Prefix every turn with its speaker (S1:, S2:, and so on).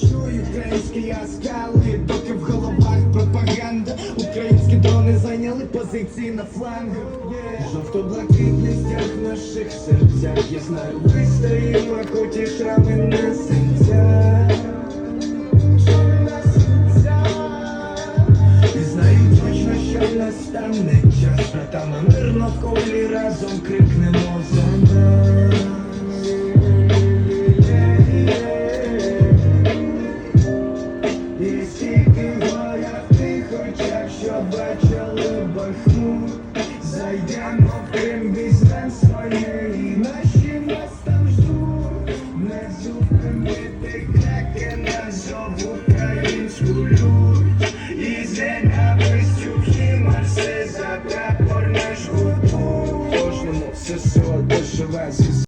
S1: чую українські аскали, доки в головах пропаганда. Українські дрони зайняли позиції на флангах. Жовто-блакитний стяг в наших серцях. Я знаю, ми стоїмо, хоті шрами на серцях. Знаю точно, що настане час, братами мирно в колі разом крикне. Найдем тим візьмем своє наші нас там ждуть, не зупинити бити креки, назов українську лють, і з ненавистю хімарси за. Кожному все соло